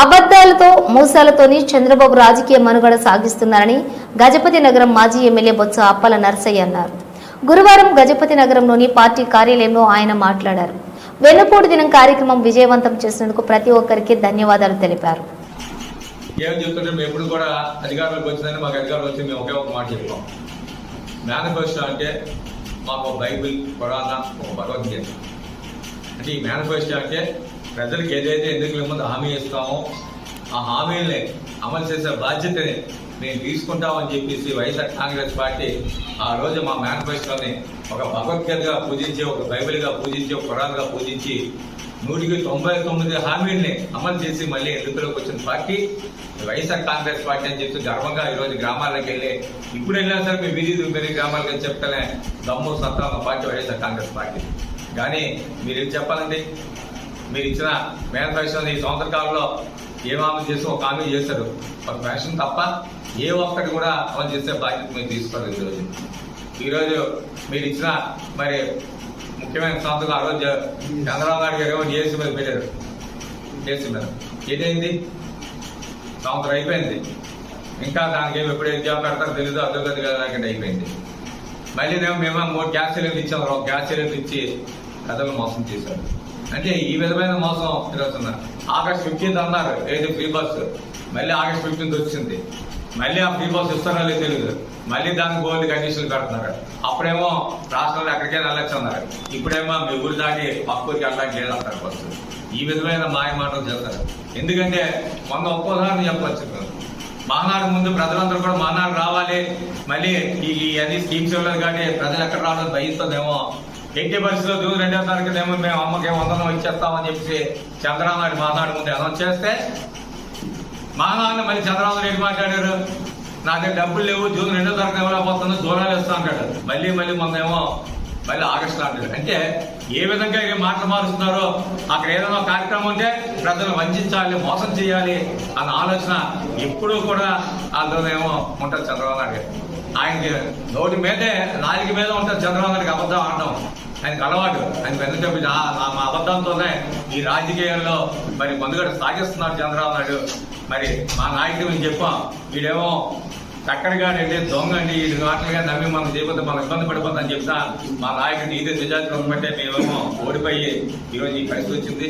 అబద్దాలతో మోసాలతోని చంద్రబాబు రాజకీయ మనుగడ సాగిస్తున్నారని గజపతి నగరం మాజీ ఎమ్మెల్యే బొత్స అప్పల నర్సయ్య అన్నారు. గురువారం గజపతి నగరంలోని పార్టీ కార్యాలయంలో ఆయన మాట్లాడారు. వెన్నుపోటు దినం కార్యక్రమం విజయవంతం చేసినందుకు ప్రతి ఒక్కరికి ధన్యవాదాలు తెలిపారు. ఏం చెప్తుంటే మేము ఎప్పుడు కూడా అధికారంలోకి వచ్చిందని మాకు అధికారులు వచ్చి మేము ఒకే ఒక మాట చెప్తాం. మేనిఫెస్టో అంటే మాకు బైబిల్ పురాణ ఒక భగవద్గీత. అంటే ఈ మేనిఫెస్టో అంటే ప్రజలకు ఏదైతే ఎన్నికల ముందు హామీ ఇస్తామో ఆ హామీల్ని అమలు చేసే బాధ్యతని మేము తీసుకుంటామని చెప్పేసి వైఎస్ఆర్ కాంగ్రెస్ పార్టీ ఆ రోజు మా మేనిఫెస్టోని ఒక భగవద్గీతగా పూజించి ఒక బైబిల్గా పూజించి ఒక పురాణగా పూజించి నూటికి తొంభై తొమ్మిది హామీల్ని అమలు చేసి మళ్ళీ ఎన్నికలకు వచ్చిన పార్టీ వైఎస్ఆర్ కాంగ్రెస్ పార్టీ అని చెప్పి గర్వంగా ఈరోజు గ్రామాలకు వెళ్ళి ఇప్పుడు వెళ్ళినా సరే మీ వీధి మీరు గ్రామాలకు చెప్తలే దమ్ము సత్తా పార్టీ వైఎస్ఆర్ కాంగ్రెస్ పార్టీ. కానీ మీరు ఏం చెప్పాలండి మీరు ఇచ్చిన మేనిఫెస్టోని ఈ సంవత్సర కాలంలో ఏ హామీ చేసి ఒక హామీ చేశారు. ఒక పెన్షన్ తప్ప ఏ ఒక్కటి కూడా అమలు చేసే బాధ్యత మీరు తీసుకోరు ఈరోజు ఈరోజు మీరు ఇచ్చిన మరి ముఖ్యమైన సంవత్సరం ఆ రోజు చంద్రబాబు నాయుడు గారు ఏమో డిఎస్సీ మీద పెట్టారు. డిఎస్సీ మీద. ఏదైంది? సంవత్సరం అయిపోయింది. ఇంకా దానికి ఏమి ఎప్పుడు ఎగ్జామ్ పెడతారో తెలియదు అదొకటి వెళ్ళడానికి అయిపోయింది. మళ్ళీ మేము మేము మూడు గ్యాస్ సిలిండర్ ఇచ్చాము ఒక గ్యాస్ సిలిండర్ ఇచ్చి కథలు మోసం చేశారు. అంటే ఈ విధమైన మోసం జరుగుతున్నారు ఆగస్ట్ ఫిఫ్టీన్త్ అన్నారు ఏది ఫ్రీ బస్? మళ్ళీ ఆగస్ట్ ఫిఫ్టీన్త్ వచ్చింది. మళ్ళీ ఆ ఫ్రీ బస్ ఇస్తారో లేదు తెలియదు మళ్ళీ దానికి గోల్డ్ కండిషన్లు పెడుతున్నారు అప్పుడేమో రాష్ట్రంలో ఎక్కడికే వెళ్ళచ్చు అన్నారు. ఇప్పుడేమో మీ ఊరు దాటి పక్కూరికి వెళ్ళడానికి లేదంటారు బస్సు. ఈ విధమైన మాయ మాటలు చేస్తారు. ఎందుకంటే మొన్న ఒక్క ఉదాహరణ చెప్పవచ్చు మహానాడు ముందు ప్రజలందరూ కూడా మహానాడు రావాలి. మళ్ళీ ఈ ఈ అన్ని స్కీమ్స్ ఇవ్వలేదు కానీ ప్రజలు ఎక్కడ రావడం భయిస్తుందేమో ఎట్టి పరిస్థితుల్లో జూన్ రెండో తారీఖునేమో మేము అమ్మకి వందనం ఇచ్చేస్తామని చెప్పి చంద్రబాబు నాయుడు మాట్లాడుకుంటే అనౌన్స్ చేస్తే నాన్న మళ్ళీ చంద్రబాబు నాయుడు మాట్లాడారు? నా దగ్గర డబ్బులు లేవు జూన్ రెండో తారీఖు ఇవ్వలేకపోతుంది జూలైలో ఇస్తా అంటాడు. మళ్ళీ మళ్ళీ మొన్నేమో మళ్ళీ ఆగస్టులో అంటాడు. అంటే ఏ విధంగా ఇక మాటలు మారుస్తున్నారో అక్కడ ఏదైనా కార్యక్రమం ఉంటే ప్రజలు వంచాలి మోసం చేయాలి అన్న ఆలోచన ఎప్పుడూ కూడా అందులోనేమో ఉంటారు చంద్రబాబు నాయుడు గారు. ఆయనకి నోటి మీదే నాలుగు మీద ఉంటుంది చంద్రబాబు గారికి అబద్ధం ఆడడం. ఆయనకు అలవాటు. ఆయన పెద్ద చెప్పి మా అబద్ధంతోనే ఈ రాజకీయాల్లో మరి ముందుగా సాగిస్తున్నారు చంద్రబాబు నాయుడు. మరి మా నాయకుడు మేము చెప్పాం వీడేమో చక్కడిగా వెళ్ళి దొంగ అండి ఈ మాటలుగా నమ్మి మనం చేయకపోతే మనం ఇబ్బంది పడిపోతుందని చెప్తా మా నాయకుడిని ఇదే నిజాతి బట్టే మేమేమో ఓడిపోయి ఈరోజు ఈ పరిస్థితి వచ్చింది.